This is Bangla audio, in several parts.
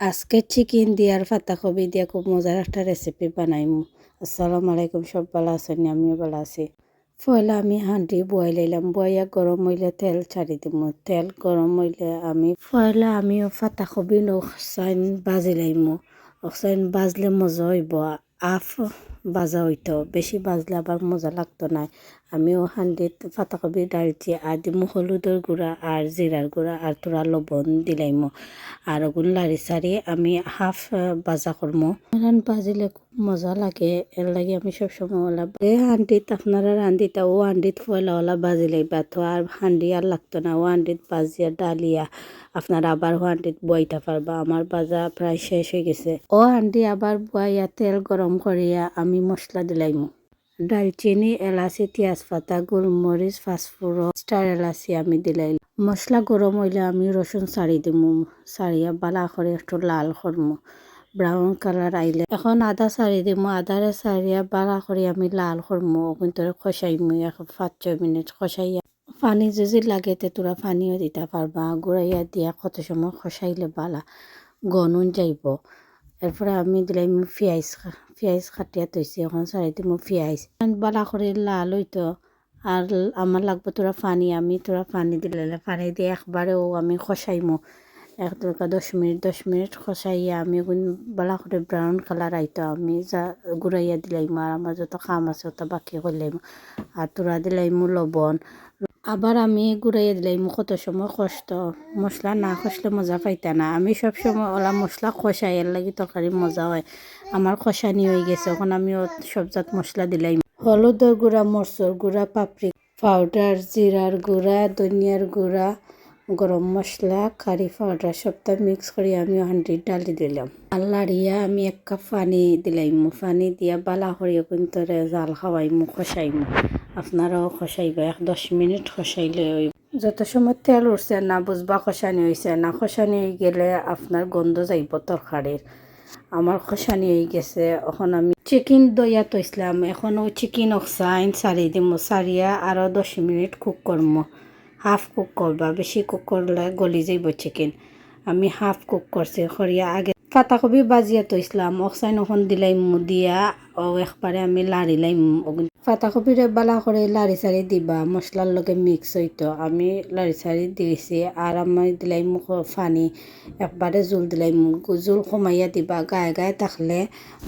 আজকে চিকেন দিয়ার পাতাকপি দিয়ে খুব মজার একটা রেসিপি বানাইমু। আসসালামু আলাইকুম সব ভালো আছেন? আমিও ভালো আছি। পয়লা আমি হাঁডি বয় লাইলাম। বয়া গরম হইলে তেল ছাড়ি দিব তেল গরম হইলে আমি পয়লা আমি পাতাকপি নসাইন বাজি লাইমু। অক্সাইন বাজলে মজা হইব। আফ বাজা হইতো, বেশি বাজলে আবার মজা লাগতো না। আমিও হান্ডিত পাতাকপি ডালছি আর দিমু হলুদের গুঁড়া আর জিরার গুঁড়া আর তোরা লবণ দিলাইমু। আর ওগুন লাড়ি সারি আমি হাফ বাজা করমু। রান বাজিলে খুব মজা লাগে। এর লাগে আমি সবসময় ওলা এ হান্ডিত আপনারা রান্দিতা, ও হান্ডিত ফয়লা ওলা বাজি লাইবা তো আর হান্ডি আর লাগতো না, ও হান্ডিত বাজিয়া ডালিয়া। আপনারা আবার হান্ডিত বইতে পারবা, আমার বাজা প্রায় শেষ হয়ে গেছে। ও হান্ডি আবার বইয়া তেল গরম করিয়া আমি মশলা দিলাইমু। দালচিনি এলাচি, তেজপাতা গোলমরিচ ফাঁসফোড়ন স্টার এলাচি আমি দিলাই মশলা গরম হইলে আমি রসুন ছাড়ি দিমু। ছাড়িয়া বালা করে একটু লাল করমু ব্রাউন কালার আইলে এখন আদা ছাড়ি দিমু। আদারে ছাড়িয়া বালা করে আমি লাল করমু কিন্তু খসাইমু এখন পাঁচ ছয় মিনিট খসাইয়া পানি যদি লাগে তে তোরা পানিও দিতে পারবা গুড়াইয়া দিয়া কত সময় খসাইলে বালা গনুন যাইব। এরপরে আমি দিলাম পেঁয়াজ পেঁয়াজ কাটিয়া তৈছি এখন চাই দিব পেঁয়াজ বালা করে লাল হইতো আর আমার লাগবে তোরা পানি আমি তোরা পানি দিলে পানি দিয়ে একবারেও আমি খসাইমো এক দুটা দশ মিনিট দশ মিনিট খসাইয়া আমি বালা করে ব্রাউন কালার আইতো আমি যা গুড়াইয়া দিলাইম আর আমার যত কাম আছে ওটা বাকি করলাম আর তোরা দিলাইমু লবণ আবার আমি গুড়াইয়া দিলাম, কত সময় কষ্ট? মশলা না খসলে মজা পাইতা না। আমি সব সময় ওলা মশলা খসাই এর লাগি তরকারি মজা হয়। আমার খসানি হয়ে গেছে, এখন আমি সব জাত মশলা দিলাই হলুদের গুঁড়া, মরচর গুঁড়া, পাপড়ি পাউডার জিরার গুঁড়া, ধনিয়ার গুঁড়া, গরম মশলা, কারি পাউডার সবটা মিক্স করে আমি হান্ড্রেড ডালি দিলাম। আর লাড়িয়া আমি এক কাপ পানি দিলাইম পানি দিয়া বালা করিয়া কিন্তু জাল খাওয়াইমু খসাইমু আপনারাও খসাইবা, এক দশ মিনিট খসাইলে ওই যত সময় তেল উঠছে না বুঝবা খসানি হয়েছে না খসানি হয়ে গেলে আপনার গন্ধ যাইব তরকারির। আমার খসানি হয়ে গেছে, এখন আমি চিকেন দইয়া তৈছিলাম, এখন ওই চিকেন অক্সাইন সারি দিম সারিয়া আরও দশ মিনিট কুক করব হাফ কুক করবা, বেশি কুক করলে গলি যাইব চিকেন আমি হাফ কুক করছি খরিয়া আগে পাতাকপি বাজিয়া তৈছিলাম অক্সাইন ওখান দিলাইম দিয়া ও একবারে আমি লাড়ি লাইম পাতাকপিরে বালা করে লাড়ি সারি দিবা মশলার লগে মিক্স হইতো আমি লাড়ি সারি দিয়েছি আর আমি দিলাইম ফানি একবারে জোল দিলাইম জোল কমাইয়া দিবা, গায়ে গায়ে থাকলে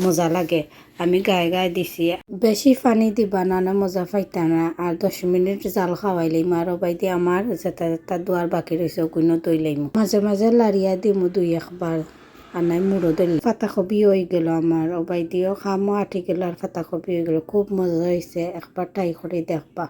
মজা লাগে। আমি গায়ে গায়ে দিছি। বেশি পানি দিবা না না মজা পাইতা না। আর দশ মিনিট জাল খাওয়াইলাম আর ওবাই দিয়ে আমার যেটা যেটা দুয়ার বাকি রয়েছে ওগুলো দইলাইম মাঝে মাঝে লাড়িয়া দিমু দুই একবার আর নাই মুড়ো দিল পাতাকপি হয়ে গেল আমার ওবাই দিয়েও খামো আঠি গেল আর পাতাকপি হয়ে গেল। খুব মজা হয়েছে একবার ট্রাই করে দেখবা।